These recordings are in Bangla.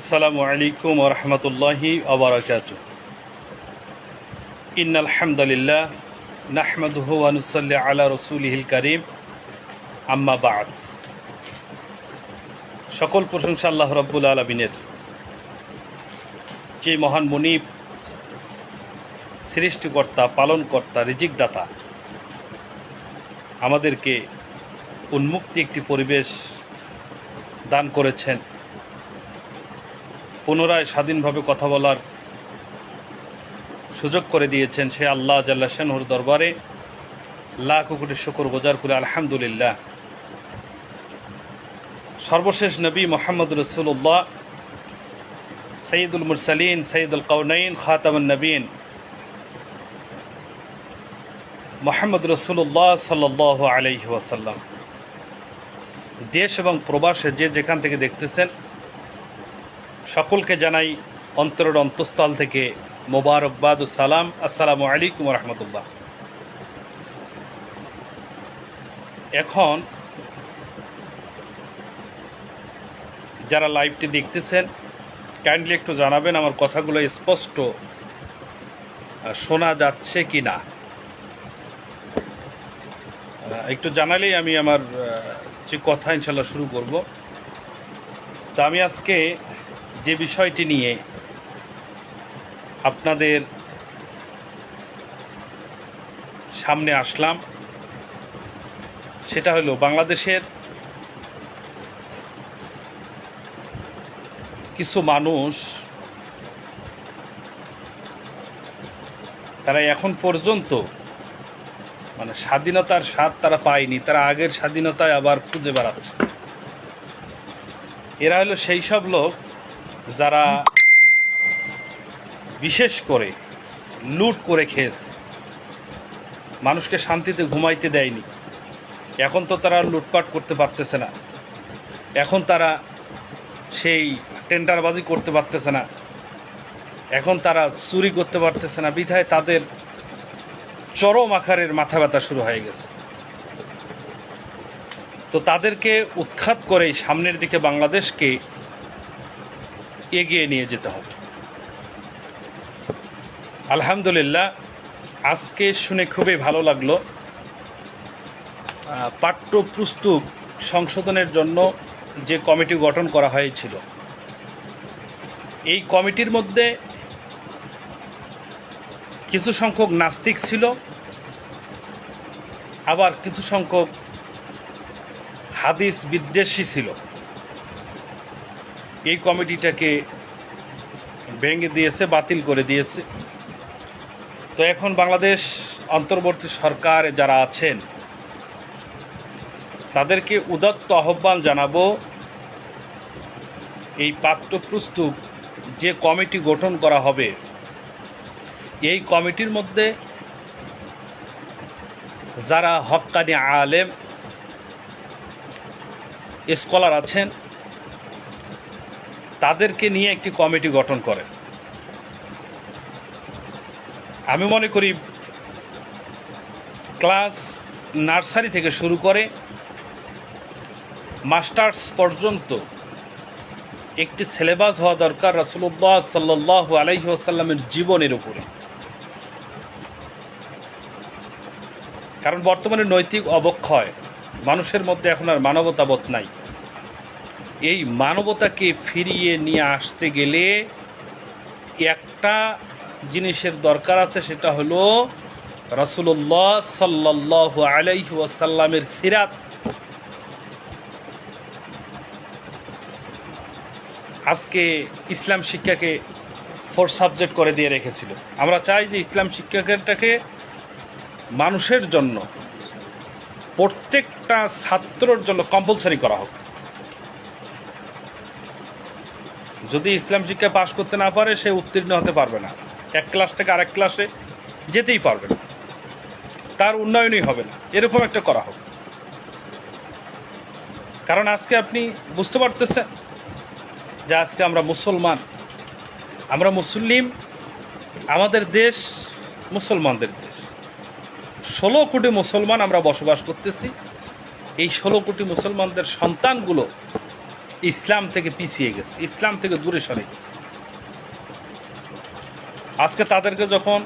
আসসালামু আলাইকুম ওরহমতুল্লাহি আবরাকাত ইন আলহামদুলিল্লাহ নাহমাদুহু ওয়া নুসাল্লি আলা রসুলিহিল করিম। আম্মা বাদ। সকল প্রশংসা আল্লাহ রব্বুল আলমিনের। যে মহান মনিব, সৃষ্টিকর্তা, পালনকর্তা, রিজিকদাতা, আমাদেরকে উন্মুক্তি একটি পরিবেশ দান করেছেন। পুনরায় স্বাধীনভাবে কথা বলার সুযোগ করে দিয়েছেন সে আল্লাহ জাল্লা সেনহুর দরবারে। লাখ কোটি শুকর গোজার করে আলহামদুলিল্লাহ। সর্বশেষ নবী মোহাম্মদ রসুল্লাহ সঈদুল মুরসালিন সঈদুল কৌনাইন খাতামুন নবীন। মোহাম্মদ রসুল্লাহ সাল্লাহ আলহি ওয়াসাল্লাম। দেশ এবং প্রবাসে যে যেখান থেকে দেখতেছেন সকলকে জানাই অন্তরের অন্তঃস্থল থেকে মোবারকবাদ সালাম। আসসালামু আলাইকুম রহমতুল্লাহ এখন যারা লাইভটি দেখতেছেন কাইন্ডলি একটু জানাবেন আমার কথাগুলো স্পষ্ট শোনা যাচ্ছে কি না একটু জানালেই আমি আমার যে কথা ইনশাল্লাহ শুরু করব। তা আমি আজকে যে বিষয়টি নিয়ে আপনাদের সামনে আসলাম, সেটা হলো বাংলাদেশের কিছু মানুষ তারা এখন পর্যন্ত মানে স্বাধীনতার স্বাদ তারা পায়নি, তারা আগের স্বাধীনতায় আবার খুঁজে বেড়াচ্ছে। এরা হলো সেই সব লোক যারা বিশেষ করে লুট করে খেয়েছে, মানুষকে শান্তিতে ঘুমাইতে দেয়নি। এখন তো তারা লুটপাট করতে পারতেছে না। এখন তারা সেই টেন্ডারবাজি করতে পারতেছে না। এখন তারা চুরি করতে পারতেছে না। বিধায় তাদের চরম আকারের মাথা ব্যথা শুরু হয়ে গেছে। তো তাদেরকে উৎখাত করে সামনের দিকে বাংলাদেশকে এগিয়ে নিয়ে যেতে হবে। আলহামদুলিল্লাহ, আজকে শুনে খুবই ভালো লাগল। পাঠ্যপুস্তক সংশোধনের জন্য যে কমিটি গঠন করা হয়েছিল। এই কমিটির মধ্যে কিছু সংখ্যক নাস্তিক ছিল, আবার কিছু সংখ্যক হাদিস বিদ্বেষী ছিল। এই কমিটিটাকে ভেঙে দিয়েছে, বাতিল করে দিয়েছে। তো এখন বাংলাদেশ অন্তর্বর্তী সরকার যারা আছেন, তাদেরকে উদাত্ত আহ্বান জানাব, এই পাঠ্যপুস্তক যে কমিটি গঠন করা হবে, এই কমিটির মধ্যে যারা হক্কানি আলেম, স্কলার আছেন তাদেরকে নিয়ে একটি কমিটি গঠন করেন আমি মনে করি ক্লাস নার্সারি থেকে শুরু করে মাস্টার্স পর্যন্ত একটি সিলেবাস হওয়া দরকার রাসুল্লাহ সাল্লাহ আলাইহি আসাল্লামের জীবনের উপরে। কারণ বর্তমানে নৈতিক অবক্ষয় মানুষের মধ্যে এখন আর মানবতাবোধ নাই। এই মানবতাকে ফিরিয়ে নিয়ে আসতে গেলে একটা জিনিসের দরকার আছে, সেটা হলো রাসুল্লাহ সাল্লাহ আলাইহি ওয়াসাল্লামের সিরাত। আজকে ইসলাম শিক্ষাকে ফোর সাবজেক্ট করে দিয়ে রেখেছিল। আমরা চাই যে ইসলাম শিক্ষাটাকে মানুষের জন্য, প্রত্যেকটা ছাত্রর জন্য কম্পালসারি করা হোক। যদি ইসলাম শিক্ষা পাশ করতে না পারে, সে উত্তীর্ণ হতে পারবে না। এক ক্লাস থেকে আরেক ক্লাসে যেতেই পারবে না। তার উন্নয়নই হবে না। এরকম একটা করা হবে কারণ আজকে আপনি বুঝতে পারতেছেন যে আজকে আমরা মুসলমান, আমরা মুসলিম, আমাদের দেশ মুসলমানদের দেশ। ষোলো কোটি মুসলমান আমরা বসবাস করতেছি। এই ষোলো কোটি মুসলমানদের সন্তানগুলো ইসলাম থেকে পিছিয়ে গেছে, ইসলাম থেকে দূরে সরে গেছে। আজকে তাদেরকে যখন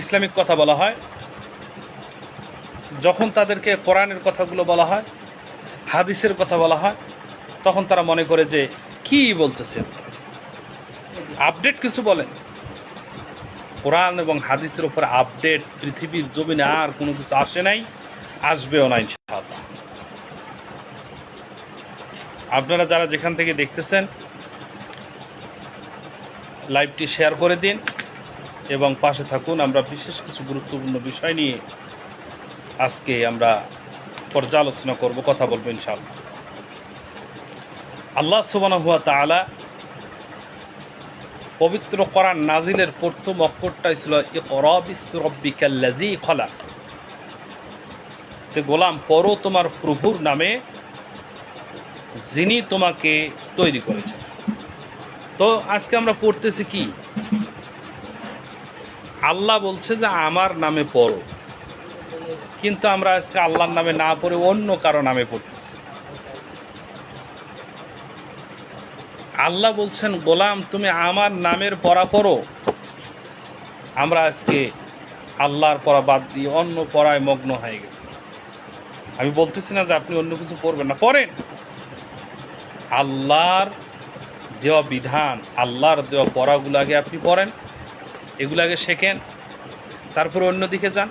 ইসলামিক কথা বলা হয়, যখন তাদেরকে কোরআনের কথাগুলো বলা হয়, হাদিসের কথা বলা হয়, তখন তারা মনে করে যে, কি বলতেছে আপডেট কিছু বলেন। কোরআন এবং হাদিসের উপর আপডেট, পৃথিবীর জমিনে আর কোনো কিছু আসে নাই, আসবেও না ইনশাআল্লাহ। আপনারা যারা যেখান থেকে দেখতেছেন, লাইভটি শেয়ার করে দিন এবং পাশে থাকুন। আমরা বিশেষ কিছু গুরুত্বপূর্ণ বিষয় নিয়ে আজকে আমরা পর্যালোচনা করব, কথা বলব ইনশাআল্লাহ। আল্লাহ সুবানা হুয়া তালা পবিত্র করান নাজিলের প্রথম অক্ষরটাই ছিল খলা সে গোলাম পরো তোমার প্রভুর নামে যিনি তোমাকে তৈরি করেছেন। তো আজকে আমরা পড়তেছি কি? আল্লাহ বলছে যে আমার নামে পড়ো। কিন্তু আমরা আজকে আল্লাহর নামে না পড়ে অন্য কারও নামে পড়তেছি। আল্লাহ বলছেন, গোলাম, তুমি আমার নামের পড়া পড়ো। আমরা আজকে আল্লাহর পড়া বাদ দিয়ে অন্য পড়ায় মগ্ন হয়ে গেছি। আমি বলতেছি না যে আপনি অন্য কিছু পড়বেন না। পড়েন। আল্লাহর দেওয়া বিধান, আল্লাহর দেওয়া পড়াগুলো আগে আপনি পড়েন, এগুলো আগে শেখেন, তারপরে অন্যদিকে যান।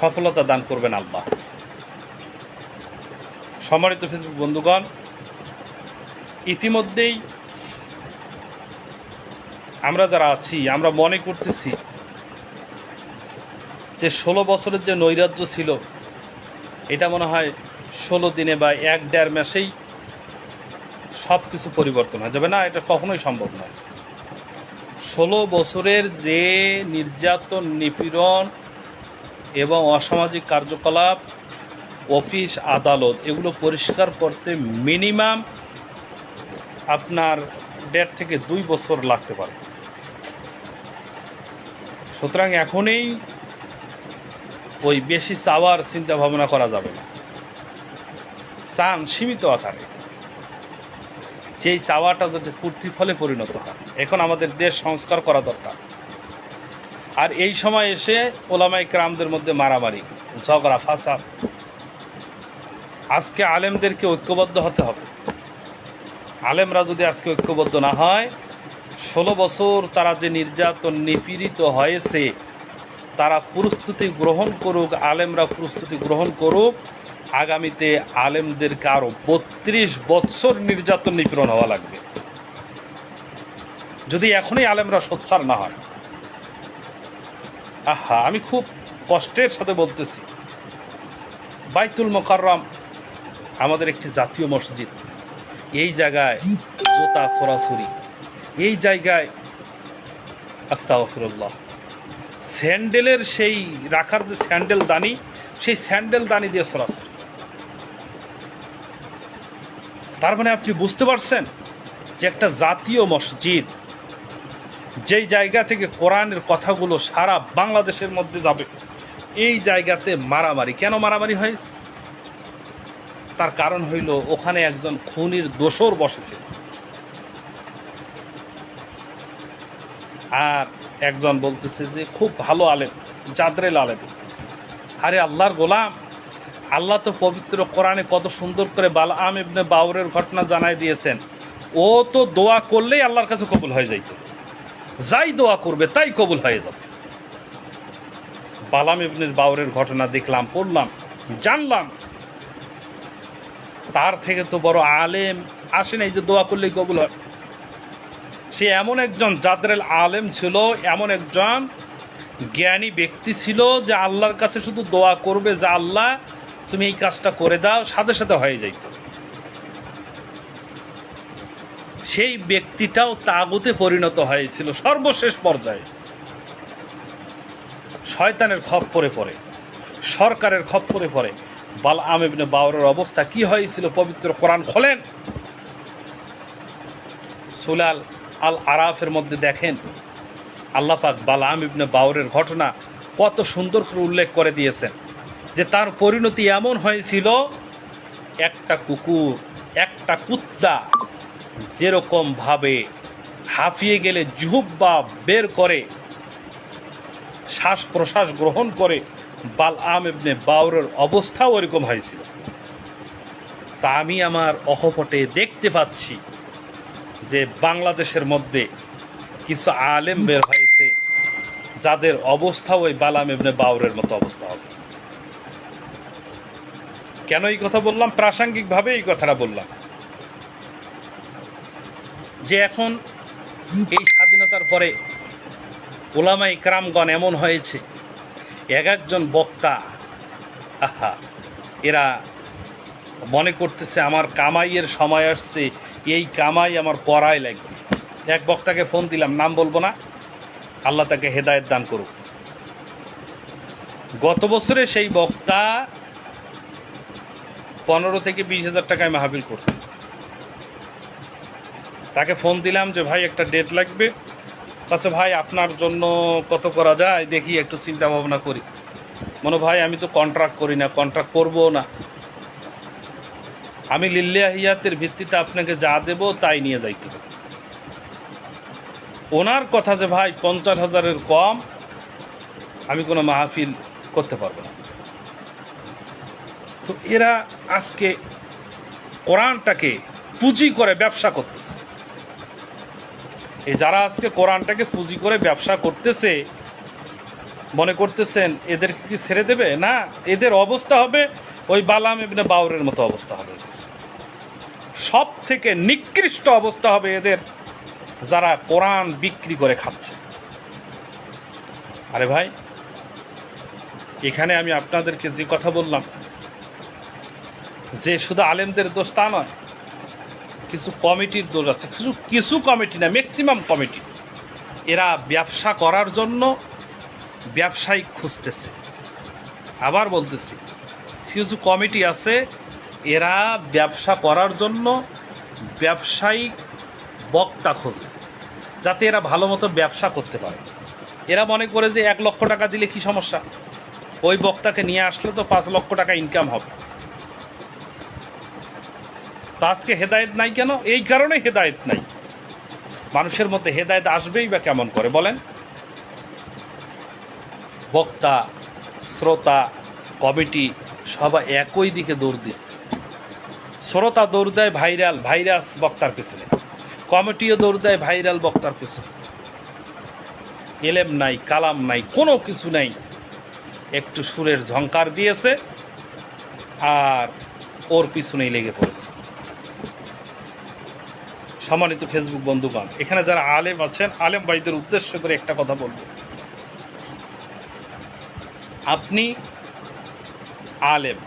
সফলতা দান করবেন আল্লাহ। সম্মানিত ফেসবুক বন্ধুগণ, ইতিমধ্যেই আমরা যারা আছি, আমরা মনে করতেছি যে ষোলো বছরের যে নৈরাজ্য ছিল, এটা মনে হয় ষোলো দিনে বা এক দেড় মাসেই সব কিছু পরিবর্তন হয়ে যাবে না, এটা কখনোই সম্ভব নয়। ষোলো বছরের যে নির্যাতন, নিপীড়ন এবং অসামাজিক কার্যকলাপ, অফিস আদালত, এগুলো পরিষ্কার করতে মিনিমাম আপনার দেড় থেকে দুই বছর লাগতে পারে। সুতরাং এখনই ওই বেশি চাওয়ার চিন্তা ভাবনা করা যাবে না। চান সীমিত আকারে। যেই চাওয়াটা যাতে পূর্তি ফলে পরিণত হয়। এখন আমাদের দেশ সংস্কার করা দরকার। আর এই সময় এসে ওলামাই ক্রামদের মধ্যে মারামারি, ঝগড়া, ফাসাদ। আজকে আলেমদেরকে ঐক্যবদ্ধ হতে হবে। আলেমরা যদি আজকে ঐক্যবদ্ধ না হয়, ষোলো বছর তারা যে নির্যাতন নিপীড়িত হয়েছে, তারা প্রস্তুতি গ্রহণ করুক, আলেমরা প্রস্তুতি গ্রহণ করুক আগামীতে আলেমদেরকে আরও বত্রিশ বছর নির্যাতন নিপীড়ন হওয়া লাগবে। যদি এখনই আলেমরা সোচ্চার না হয়। আহা, আমি খুব কষ্টের সাথে বলতেছি। বাইতুল মোকাররম আমাদের একটি জাতীয় মসজিদ। এই জায়গায় জোতা সরাসরি। এই জায়গায় আস্তা আস্তাগফিরুল্লাহ। স্যান্ডেলের সেই রাখার যে স্যান্ডেল দানি, সেই স্যান্ডেল দানি দিয়ে সরাসরি। তার মানে আপনি বুঝতে পারছেন যে একটা জাতীয় মসজিদ, যেই জায়গা থেকে কোরআনের কথাগুলো সারা বাংলাদেশের মধ্যে যাবে, এই জায়গাতে মারামারি। কেন মারামারি হয়েছে? তার কারণ হইল ওখানে একজন খুনির দোসর বসেছিল আর একজন বলতেছে যে, খুব ভালো আলেম, জাদরেল আলেম। আরে আল্লাহর গোলাম আল্লাহ তো পবিত্র কোরআনে কত সুন্দর করে বাল আম ইবনে বাউরের ঘটনা জানাই দিয়েছেন। ও তো দোয়া করলেই আল্লাহর কাছে কবুল হয়ে যাইত। যাই দোয়া করবে, তাই কবুল হয়ে যাবে। বালাম ইবনের বাউরের ঘটনা দেখলাম, পড়লাম, জানলাম। তার থেকে তো বড় আলেম আসে নাই যে দোয়া করলেই কবুল হয়। সে এমন একজন জাদরেল আলেম ছিল, এমন একজন জ্ঞানী ব্যক্তি ছিল যে আল্লাহর কাছে শুধু দোয়া করবে যে আল্লাহ তুমি এই কাজটা করে দাও, সাথে সাথে হয়ে যাইত। সেই ব্যক্তিটাও তাগুতে পরিণত হয়েছিল সর্বশেষ পর্যায়ে। শয়তানের খপ্পরে পড়ে সরকারের খপ্পরে পড়ে বাল আমিবনে বাউরের অবস্থা কি হয়েছিল? পবিত্র কোরআন খোলেন। সুলাল আল আরাফের মধ্যে দেখেন আল্লাপাক বালাম ইবনে বাউরের ঘটনা কত সুন্দর করে উল্লেখ করে দিয়েছেন। যে তার পরিণতি এমন হয়েছিল, একটা কুকুর, একটা কুত্তা যেরকমভাবে হাঁফিয়ে গেলে জুহুব্বা বের করে শ্বাস প্রশ্বাস গ্রহণ করে বাল আম এমনি বাউরের অবস্থাও ওরকম হয়েছিল। তা আমি আমার অকপটে দেখতে পাচ্ছি যে বাংলাদেশের মধ্যে কিছু আলেম বের হয়েছে, যাদের অবস্থা ওই বালাম এমনি বাউরের মতো অবস্থা হবে। কেন এই কথা বললাম? প্রাসঙ্গিকভাবে এই কথাটা বললাম। যে এখন এই স্বাধীনতার পরে ওলামাই ক্রামগণ এমন হয়েছে, এক একজন বক্তা, আহা, এরা মনে করতেছে আমার কামাইয়ের সময় আসছে, এই কামাই আমার করাই লাগবে। এক বক্তাকে ফোন দিলাম, নাম বলব না, আল্লাহ তাকে হেদায়েত দান করুক। গত বছরে সেই বক্তা পনেরো থেকে বিশ হাজার টাকায় মাহাবিল করত তাকে ফোন দিলাম যে, ভাই, একটা ডেট লাগবে। আচ্ছা ভাই, আপনার জন্য কত করা যায়? দেখি, একটু চিন্তা ভাবনা করি। মনে ভাই, আমি তো কন্ট্রাক্ট করি না কন্ট্রাক্ট করব না। আমি লিল্লাহিয়াতের ভিত্তিতে আপনাকে যা দেব, তাই নিয়ে যাইতে ওনার কথা যে, ভাই, পঞ্চাশ হাজারের কম, আমি কোনো মাহফিল করতে পারব না। তো এরা আজকে কোরআনটাকে পুঁজি করে ব্যবসা করতেছে। এই যারা আজকে কোরআনটাকে পুঁজি করে ব্যবসা করতেছে, মনে করতেছেন এদেরকে কি ছেড়ে দেবে? না, এদের অবস্থা হবে ওই বালাম এমনি বাউরের মতো অবস্থা হবে। সব থেকে নিকৃষ্ট অবস্থা হবে এদের যারা কোরআন বিক্রি করে খাচ্ছে। আরে ভাই, এখানে আমি আপনাদেরকে যে কথা বললাম যে শুধু আলেমদের দোষ তা নয়, কিছু কমিটির দোষ আছে। কিছু কিছু কমিটি না ম্যাক্সিমাম কমিটি। এরা ব্যবসা করার জন্য ব্যবসায়িক খুঁজতেছে। আবার বলতেছি, কিছু কমিটি আছে, এরা ব্যবসা করার জন্য ব্যবসায়িক বক্তা খোঁজে, যাতে এরা ভালো মতো ব্যবসা করতে পারে। এরা মনে করে যে এক লক্ষ টাকা দিলে কি সমস্যা? ওই বক্তাকে নিয়ে আসলে তো পাঁচ লক্ষ টাকা ইনকাম হবে। তা আজকে হেদায়েত নাই কেন? এই কারণে হেদায়েত নাই। মানুষের মধ্যে হেদায়েত আসবেই বা কেমন করে, বলেন? বক্তা, শ্রোতা, কমিটি সবাই একই দিকে দৌড় দিচ্ছে। শ্রোতা দৌড় দেয় ভাইরাল, ভাইরাস বক্তার পিছনে। কমিটিও দৌড় দেয় ভাইরাল বক্তার পিছনে। এলেম নাই, কালাম নাই, কোনো কিছু নাই। একটু সুরের ঝংকার দিয়েছে আর ওর পিছনেই লেগে পড়েছে। সম্মানিত ফেসবুক বন্ধুগণ, এখানে যারা আলেম আছেন, আলেম ভাইদের উদ্দেশ্য করে একটা কথা বলব। আপনি আলেম,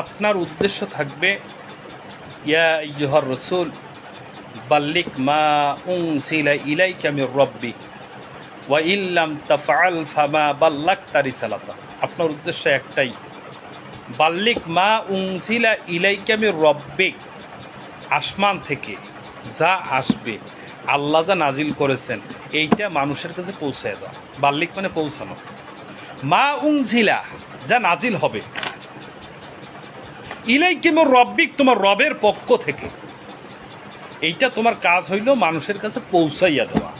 আপনার উদ্দেশ্য থাকবে, ইয়া রসুল বাল্লিক মা উনসিলা ইলাইকা মির রব্বি ওয়া ইল্লাম তাফআল ফামা বাল্লাগতা রিসালাতা। আপনার উদ্দেশ্য একটাই বাল্লিক মা উনসিলা ইলাইকা মির রব্বিক আসমান থেকে যা আসবে, আল্লাহ যা নাজিল করেছেন, এইটা মানুষের কাছে পৌঁছায় দেওয়া বাল্লিক মানে পৌঁছানো। মা উংঝিলা যা নাজিল হবে। ইলাই কেমন রব্বিক, তোমার রবের পক্ষ থেকে। এইটা তোমার কাজ হইল মানুষের কাছে পৌঁছাইয়া দেওয়া।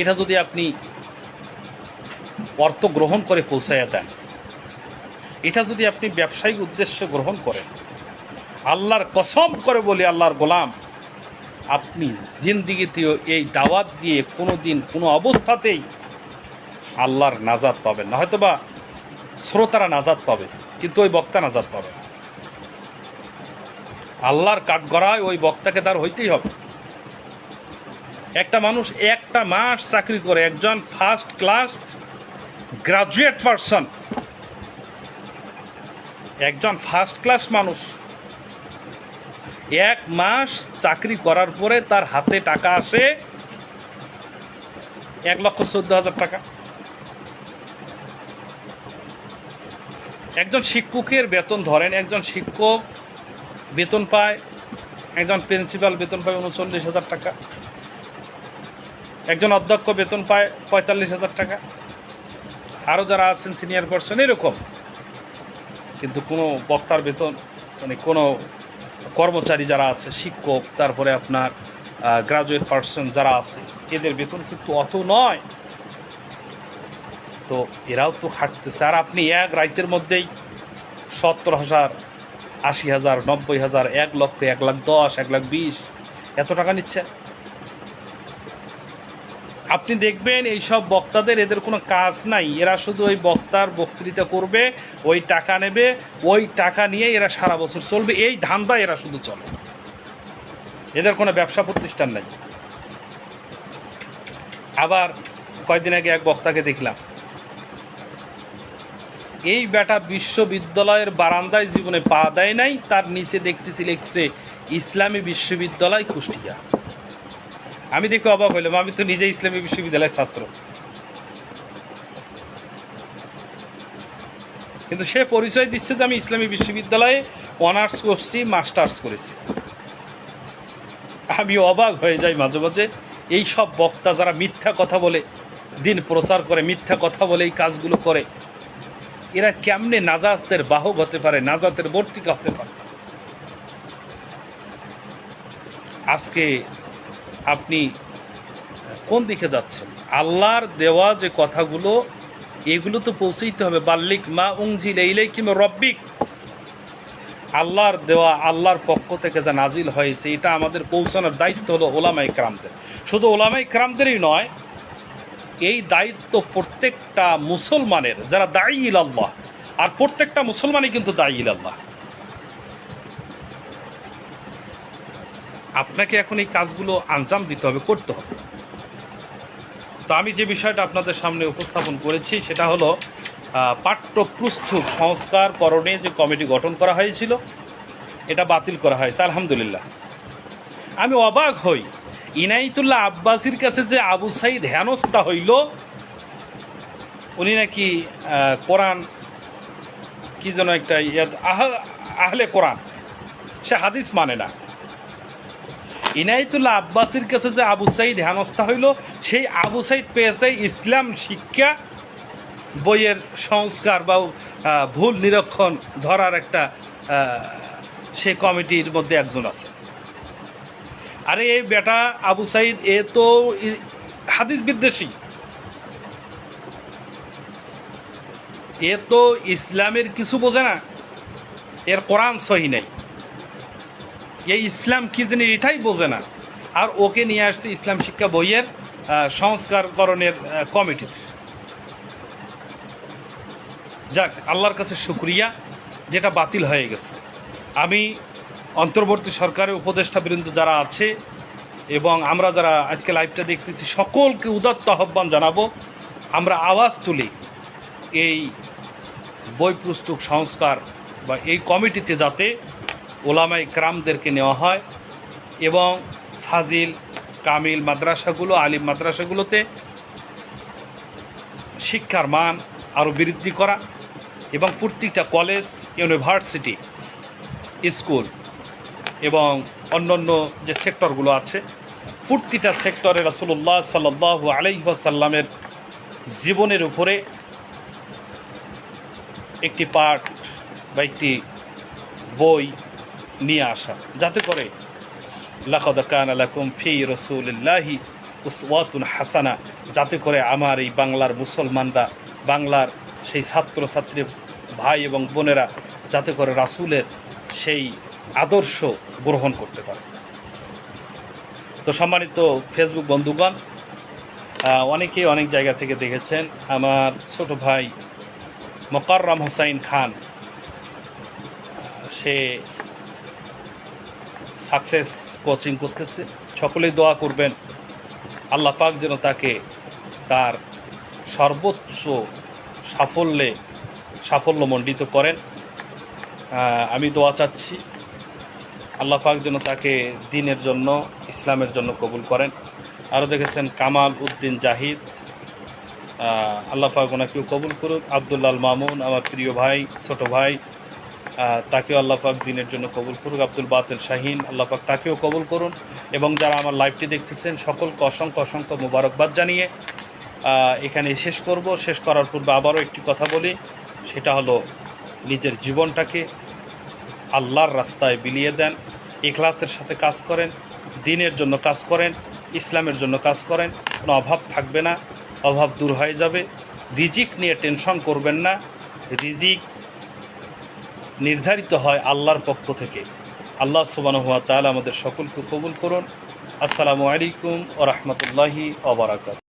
এটা যদি আপনি অর্থ গ্রহণ করে পৌঁছাইয়া দেন, এটা যদি আপনি ব্যবসায়িক উদ্দেশ্যে গ্রহণ করেন আল্লাহর কসম করে বলি, আল্লাহর গোলাম, আপনি জিন্দিগিতেও এই দাওয়াত দিয়ে কোনো দিন কোনো অবস্থাতেই আল্লাহর নাজাদ পাবেন না। হয়তো বা শ্রোতারা নাজাদ পাবে, কিন্তু ওই বক্তা নাজাদ পাবে। আল্লাহর কাঠগড়ায় ওই বক্তাকে তার হইতেই হবে। একটা মানুষ একটা মাস চাকরি করে, একজন ফার্স্ট ক্লাস গ্রাজুয়েট পারসন একজন ফার্স্ট ক্লাস মানুষ। এক মাস চাকরি করার পরে তার হাতে টাকা আসে এক লক্ষ চোদ্দ হাজার টাকা। একজন শিক্ষকের বেতন ধরেন, একজন শিক্ষক বেতন পায়, একজন প্রিন্সিপাল বেতন পায় উনচল্লিশ হাজার টাকা। একজন অধ্যক্ষ বেতন পায় পঁয়তাল্লিশ হাজার টাকা। আরও যারা আছেন সিনিয়র পার্সন এরকম। কিন্তু কোনো বক্তার বেতন মানে কোনো কর্মচারী যারা আছে, শিক্ষক, তারপরে আপনার গ্রাজুয়েট পার্সন যারা আছে, এদের বেতন কিন্তু অত নয়। তো এরাও তো খাটতেছে আর আপনি এক রাইতের মধ্যেই সত্তর হাজার, আশি হাজার, নব্বই হাজার, এক লক্ষ, এক লাখ দশ, এক লাখ বিশ, এত টাকা নিচ্ছেন। আপনি দেখবেন এই সব বক্তাদের এদের কোনো কাজ নাই। এরা শুধু ওই বক্তার বক্তৃতা করবে, ওই টাকা নেবে, ওই টাকা নিয়ে এরা সারা বছর চলবে। এই ধান্দা এরা শুধু চলে। এদের কোনো ব্যবসা প্রতিষ্ঠান নাই। আবার কয়েকদিন আগে এক বক্তাকে দেখলাম। এই বেটা বিশ্ববিদ্যালয়ের বারান্দায় জীবনে পা দেয় নাই, তার নিচে দেখতেছি লিখছে, ইসলামী বিশ্ববিদ্যালয় কুষ্টিয়া। আমি দেখে অবাক হইলাম, আমি তো নিজে ইসলামী বিশ্ববিদ্যালয়ের ছাত্র। কিন্তু সে পরিচয় দিচ্ছে যে আমি ইসলামী বিশ্ববিদ্যালয়ে অনার্স করছি, মাস্টার্স করেছি। আমি অবাক হয়ে যাই মাঝে মাঝে, এই সব বক্তা যারা মিথ্যা কথা বলে, দিন প্রচার করে, মিথ্যা কথা বলে এই কাজগুলো করে, এরা কেমনে নাজাতের বাহক হতে পারে, নাজাতের বর্তিকা হতে পারে? আজকে আপনি কোন দিকে যাচ্ছেন? আল্লাহর দেওয়া যে কথাগুলো, এগুলো তো পৌঁছইতে হবে। বাল্লিক মা উংঝিল এইলে কিংবা রব্বিক। আল্লাহর দেওয়া, আল্লাহর পক্ষ থেকে যা নাজিল হয়েছে, এটা আমাদের পৌঁছানোর দায়িত্ব হলো ওলামাই ক্রামদের। শুধু ওলামাই ক্রামদেরই নয়, এই দায়িত্ব প্রত্যেকটা মুসলমানের, যারা দায়ী আল্লাহ আর প্রত্যেকটা মুসলমানই কিন্তু দায়ী আল্লাহ আপনাকে এখন এই কাজগুলো আঞ্জাম দিতে হবে করতে হবে। তো আমি যে বিষয়টা আপনাদের সামনে উপস্থাপন করেছি সেটা হলো আহ, পাঠ্যপুস্তক সংস্কার করণে যে কমিটি গঠন করা হয়েছিল এটা বাতিল করা হয়েছে আলহামদুলিল্লাহ। আমি অবাক হই ইনাইতুল্লাহ আব্বাসির কাছে যে আবু সাইদ হেনস্থা হইল উনি নাকি কোরআন কি যেন একটা ইয়া আহ- আহলে কোরআন সে হাদিস মানে না। ইনাইতুল্লাহ আব্বাসির কাছে যে আবু সাইদ হেনস্থা হইল, সেই আবু সাইদ পেয়েছে ইসলাম শিক্ষা বইয়ের সংস্কার বা ভুল নিরীক্ষণ ধরার একটা সে কমিটির মধ্যে একজন আছে। আরে এই বেটা আবু সাইদ, এ তো হাদিস বিদ্বেষী। এ তো ইসলামের কিছু বোঝে না। এর কোরআন সহি নাই। এই ইসলাম কি জিনিস এটাই বোঝে না। আর ওকে নিয়ে আসছে ইসলাম শিক্ষা বইয়ের সংস্কারকরণের কমিটিতে। যাক, আল্লাহর কাছে শুক্রিয়া, যেটা বাতিল হয়ে গেছে। আমি অন্তর্বর্তী সরকারের উপদেষ্টা বৃন্দ যারা আছে, এবং আমরা যারা আজকে লাইভটা দেখতেছি, সকলকে উদাত্ত আহ্বান জানাব, আমরা আওয়াজ তুলি এই বই পুস্তক সংস্কার বা এই কমিটিতে যাতে ওলামাই ক্রামদেরকে নেওয়া হয় এবং ফাজিল, কামিল মাদ্রাসাগুলো, আলিম মাদ্রাসাগুলোতে শিক্ষার মান আরও বৃদ্ধি করা এবং প্রত্যেকটা কলেজ, ইউনিভার্সিটি, স্কুল এবং অন্যান্য যে সেক্টরগুলো আছে, প্রতিটা সেক্টরে রাসুল্লাহ সাল্লাহ আলাইসাল্লামের জীবনের উপরে একটি পাঠ বা একটি বই নিয়ে আসা, যাতে করে ফি রসুলিল্লাহি উসওয়াতুন হাসানা, যাতে করে আমার এই বাংলার মুসলমানরা, বাংলার সেই ছাত্রছাত্রী ভাই এবং বোনেরা, যাতে করে রাসূলের সেই আদর্শ গ্রহণ করতে পারে। তো সম্মানিত ফেসবুক বন্ধুগণ অনেকেই অনেক জায়গা থেকে দেখেছেন আমার ছোট ভাই মোকাররম হোসাইন খান। সে সাকসেস কোচিং করতেছে। সকলেই দোয়া করবেন। আল্লাহ পাক যেন তাকে তার সর্বোচ্চ সাফল্যে সাফল্যমণ্ডিত করেন। আমি দোয়া চাচ্ছি। আল্লাহ পাক যেন তাকে দিনের জন্য, ইসলামের জন্য কবুল করেন। আরও দেখেছেন কামাল উদ্দিন জাহিদ। আল্লাহ পাক ওনাকেও কবুল করুক। আবদুল্লাল মামুন, আমার প্রিয় ভাই, ছোট ভাই তাকেও আল্লাহ পাক দিনের জন্য কবুল করুক। আব্দুল বাতেল শাহিন, আল্লাহ পাক তাকেও কবুল করুন। এবং যারা আমার লাইভটি দেখতেছেন, সকলকে অসংখ্য অসংখ্য মোবারকবাদ জানিয়ে এখানে শেষ করব। শেষ করার পূর্বে আবারও একটি কথা বলি। সেটা হলো, নিজের জীবনটাকে আল্লাহর রাস্তায় বিলিয়ে দেন, ইখলাসের সাথে কাজ করেন, দিনের জন্য কাজ করেন, ইসলামের জন্য কাজ করেন। কোনো অভাব থাকবে না, অভাব দূর হয়ে যাবে। রিজিক নিয়ে টেনশন করবেন না। রিজিক নির্ধারিত হয় আল্লাহর পক্ষ থেকে। আল্লাহ সুবান হুয়া তাহলে আমাদের সকলকে কবুল করুন। আসসালামু আলাইকুম ও রহমতুল্লাহি ওবরাকাত